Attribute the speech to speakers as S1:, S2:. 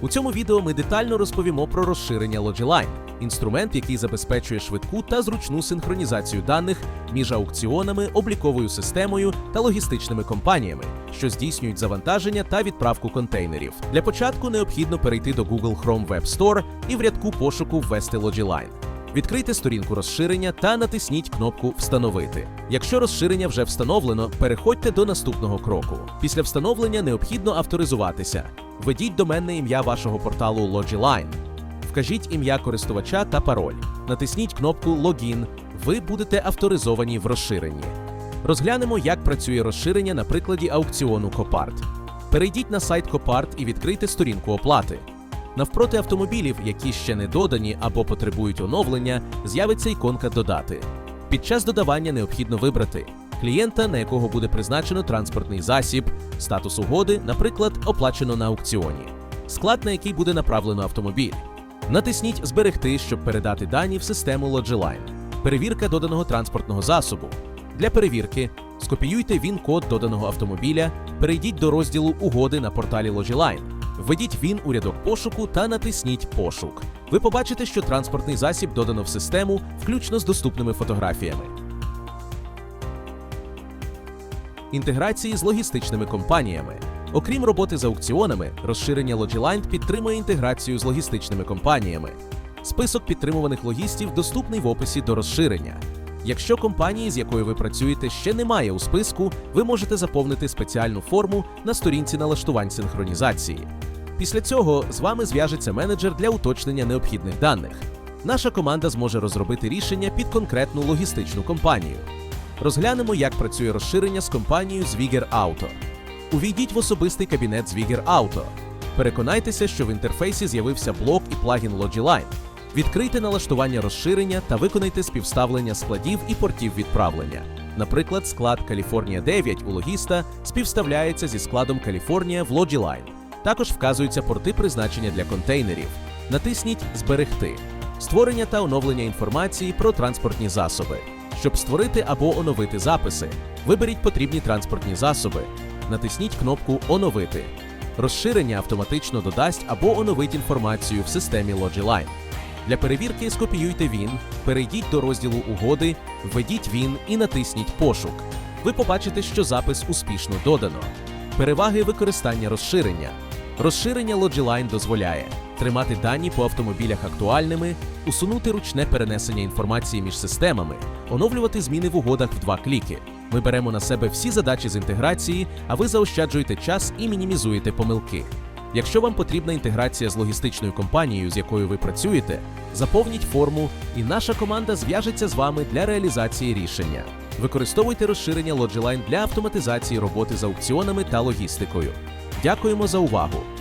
S1: У цьому відео ми детально розповімо про розширення Logiline – інструмент, який забезпечує швидку та зручну синхронізацію даних між аукціонами, обліковою системою та логістичними компаніями, що здійснюють завантаження та відправку контейнерів. Для початку необхідно перейти до Google Chrome Web Store і в рядку пошуку ввести Logiline. Відкрийте сторінку розширення та натисніть кнопку Встановити. Якщо розширення вже встановлено, переходьте до наступного кроку. Після встановлення необхідно авторизуватися. Введіть доменне ім'я вашого порталу Logiline. Вкажіть ім'я користувача та пароль. Натисніть кнопку Логін. Ви будете авторизовані в розширенні. Розглянемо, як працює розширення на прикладі аукціону Copart. Перейдіть на сайт Copart і відкрийте сторінку оплати. Навпроти автомобілів, які ще не додані або потребують оновлення, з'явиться іконка Додати. Під час додавання необхідно вибрати клієнта, на якого буде призначено транспортний засіб, статус угоди, наприклад, оплачено на аукціоні, склад, на який буде направлено автомобіль. Натисніть Зберегти, щоб передати дані в систему Logiline. Перевірка доданого транспортного засобу. Для перевірки скопіюйте він-код доданого автомобіля, перейдіть до розділу Угоди на порталі Logiline. Введіть він у рядок пошуку та натисніть Пошук. Ви побачите, що транспортний засіб додано в систему, включно з доступними фотографіями. Інтеграції з логістичними компаніями. Окрім роботи з аукціонами, розширення Logiline підтримує інтеграцію з логістичними компаніями. Список підтримуваних логістів доступний в описі до розширення. Якщо компанії, з якою ви працюєте, ще немає у списку, ви можете заповнити спеціальну форму на сторінці налаштувань синхронізації. Після цього з вами зв'яжеться менеджер для уточнення необхідних даних. Наша команда зможе розробити рішення під конкретну логістичну компанію. Розглянемо, як працює розширення з компанією Zwiger Auto. Увійдіть в особистий кабінет Zwiger Auto. Переконайтеся, що в інтерфейсі з'явився блок і плагін Logiline. Відкрийте налаштування розширення та виконайте співставлення складів і портів відправлення. Наприклад, склад California 9 у логіста співставляється зі складом California в Logiline. Також вказуються порти призначення для контейнерів. Натисніть Зберегти. Створення та оновлення інформації про транспортні засоби. Щоб створити або оновити записи, виберіть потрібні транспортні засоби. Натисніть кнопку Оновити. Розширення автоматично додасть або оновить інформацію в системі Logiline. Для перевірки скопіюйте він, перейдіть до розділу Угоди, введіть він і натисніть Пошук. Ви побачите, що запис успішно додано. Переваги використання розширення. Розширення Logiline дозволяє тримати дані по автомобілях актуальними, усунути ручне перенесення інформації між системами, оновлювати зміни в угодах в два кліки. Ми беремо на себе всі задачі з інтеграції, а ви заощаджуєте час і мінімізуєте помилки. Якщо вам потрібна інтеграція з логістичною компанією, з якою ви працюєте, заповніть форму, і наша команда зв'яжеться з вами для реалізації рішення. Використовуйте розширення Logiline для автоматизації роботи з аукціонами та логістикою. Дякуємо за увагу!